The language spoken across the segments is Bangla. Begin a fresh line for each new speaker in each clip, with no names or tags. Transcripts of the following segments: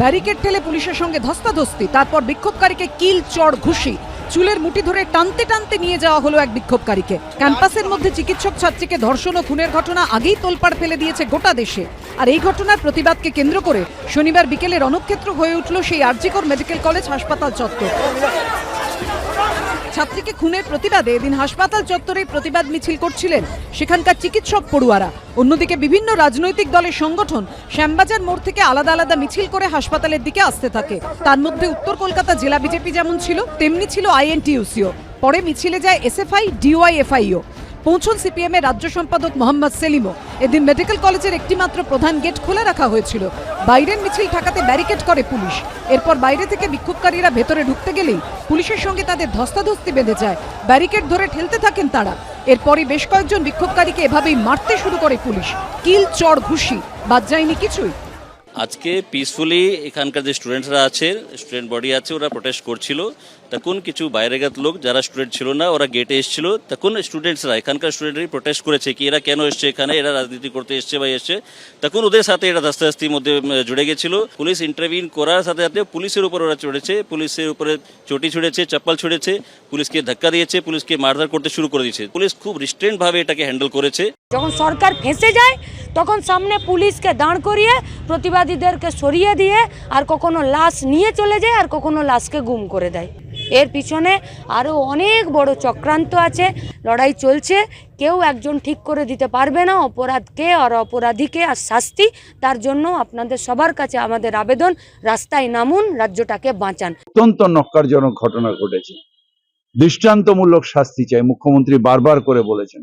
ব্যারিকেড ঠেলে পুলিশের সঙ্গে ধস্তাধস্তি, তারপর বিক্ষোভকারীকে কিল, চড়, ঘুষি, চুলের মুঠি ধরে টানতে টানতে নিয়ে যাওয়া হলো এক বিক্ষোভকারীকে। ক্যাম্পাসের মধ্যে চিকিৎসক ছাত্রীকে ধর্ষণ ও খুনের ঘটনা আগেই তোলপাড় ফেলে দিয়েছে গোটা দেশে। আর এই ঘটনার প্রতিবাদকে কেন্দ্র করে শনিবার বিকেলে রণক্ষেত্র হয়ে উঠল সেই আরজিকর মেডিকেল কলেজ হাসপাতাল চত্বর। ছাত্রীকে খুনের প্রতিবাদে এদিন হাসপাতাল চত্বরেই প্রতিবাদ মিছিল করছিলেন সেখানকার চিকিৎসক পড়ুয়ারা। অন্যদিকে বিভিন্ন রাজনৈতিক দলের সংগঠন শ্যামবাজার মোড় থেকে আলাদা আলাদা মিছিল করে হাসপাতালের দিকে আসতে থাকে। তার মধ্যে উত্তর কলকাতা জেলা বিজেপি যেমন ছিল, তেমনি ছিল আইএনটিউসিও। পরে মিছিলে যায় এসএফআই ডিওয়াইএফআইও পৌঁছন সিপিএম এর রাজ্য সম্পাদক মোহাম্মদ সেলিমও। এদিন মেডিকেল কলেজের একটি মাত্র প্রধান গেট খোলা রাখা হয়েছিল। বাইরের মিছিল ঠেকাতে ব্যারিকেড করে পুলিশ। এরপর বাইরে থেকে বিক্ষোভকারীরা ভেতরে ঢুকতে গেলেই পুলিশের সঙ্গে তাদের ধস্তাধস্তি বেঁধে যায়। ব্যারিকেড ধরে ঠেলতে থাকেন তারা। এরপরই বেশ কয়েকজন বিক্ষোভকারীকে এভাবেই মারতে শুরু করে পুলিশ। কিল, চড়, ঘুষি, বাদ যায়নি কিছুই।
আজকে পিসফুলি এখানকার যে স্টুডেন্টসরা আছে স্টুডেন্ট বডি আছে, ওরা প্রোটেস্ট করছিল। তখন কিছু বাইরেগাত লোক যারা স্টুডেন্ট ছিল না, ওরা গেটে এসেছিল। তখন স্টুডেন্টসরা এখানকার স্টুডেন্টরাই প্রোটেস্ট করেছে কি এরা কেন এসছে এখানে, এরা রাজনীতি করতে এসছে বা এসছে। তখন ওদের সাথে এরা ধস্তাধস্তির মধ্যে জুড়ে গেছিল। পুলিশ ইন্টারভিউ করার সাথে সাথে পুলিশের উপর ওরা চড়েছে। পুলিশের উপরে চটি ছুড়েছে, চপ্পল ছুড়েছে, পুলিশকে ধাক্কা দিয়েছে, পুলিশকে মারধর করতে শুরু করে দিয়েছে। পুলিশ খুব রিস্ট্রেন্টভাবে এটাকে হ্যান্ডেল করেছে।
যখন সরকার ফেঁসে যায় তখন সামনে পুলিশকে দাঁড় করিয়ে প্রতিবাদীদেরকে সরিয়ে দিয়ে আর কখনো লাশ নিয়ে চলে যায় আর কখনো লাশকে গুম করে দেয়। এর পিছনে আরও অনেক বড় চক্রান্ত আছে, লড়াই চলছে। কেউ একজন ঠিক করে দিতে পারবে না, অপরাধকে আর অপরাধীকে আর শাস্তি। তার জন্য আপনাদের সবার কাছে আমাদের আবেদন, রাস্তায় নামুন, রাজ্যটাকে বাঁচান।
অত্যন্ত নক্কারজনক ঘটনা ঘটেছে। দৃষ্টান্তমূলক শাস্তি চাই, মুখ্যমন্ত্রী বারবার করে বলেছেন।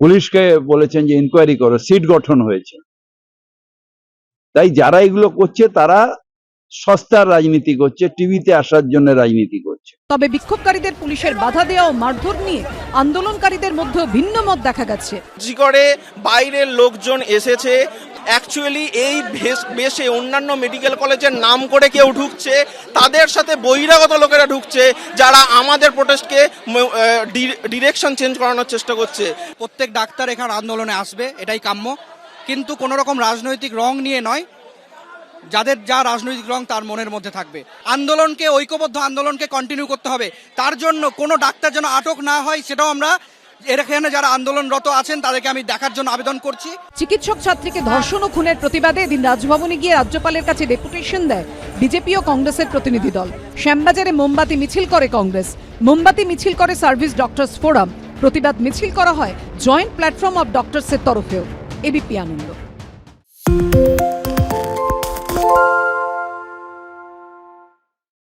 পুলিশকে বলেছেন যে ইনকোয়ারি করো সিট গঠন হয়েছে। তাই যারা এগুলো করছে তারা সস্তার রাজনীতি করছে টিভিতে আসার জন্য রাজনীতি করছে।
তবে বিক্ষোভকারীদের পুলিশের বাধা দেওয়া ও মারধর নিয়ে আন্দোলনকারীদের মধ্যে ভিন্ন মত দেখা গেছে।
জি করে বাইরের লোকজন এসেছে অ্যাকচুয়ালি এই বেশে অন্যান্য মেডিকেল কলেজের নাম করে কেউ ঢুকছে, তাদের সাথে বহিরাগত লোকেরা ঢুকছে, যারা আমাদের প্রোটেস্টকে ডিরেকশন চেঞ্জ করানোর চেষ্টা করছে।
প্রত্যেক ডাক্তার এখানে আন্দোলনে আসবে, এটাই কাম্য। কিন্তু কোনো রকম রাজনৈতিক রং নিয়ে নয়, যাদের যা রাজনৈতিক রং তার মনের মধ্যে থাকবে। আন্দোলনকে, ঐক্যবদ্ধ আন্দোলনকে কন্টিনিউ করতে হবে। তার জন্য কোনো ডাক্তার যেন আটক না হয়, সেটাও আমরা এখানে যারা আন্দোলনরত আছেন, তাদেরকে আমি দেখার জন্য আবেদন করছি।
চিকিৎসক ছাত্রীকে ধর্ষণ ও খুনের প্রতিবাদে এদিন রাজভবনে গিয়ে রাজ্যপালের কাছে ডেপুটেশন দেয় বিজেপি ও কংগ্রেসের প্রতিনিধি দল। শ্যামবাজারে মোমবাতি মিছিল করে কংগ্রেস। মোমবাতি মিছিল করে সার্ভিস ডক্টরস ফোরাম। প্রতিবাদ মিছিল করা হয় জয়েন্ট প্ল্যাটফর্ম অব ডক্টরসের তরফেও। এবিপি আনন্দ।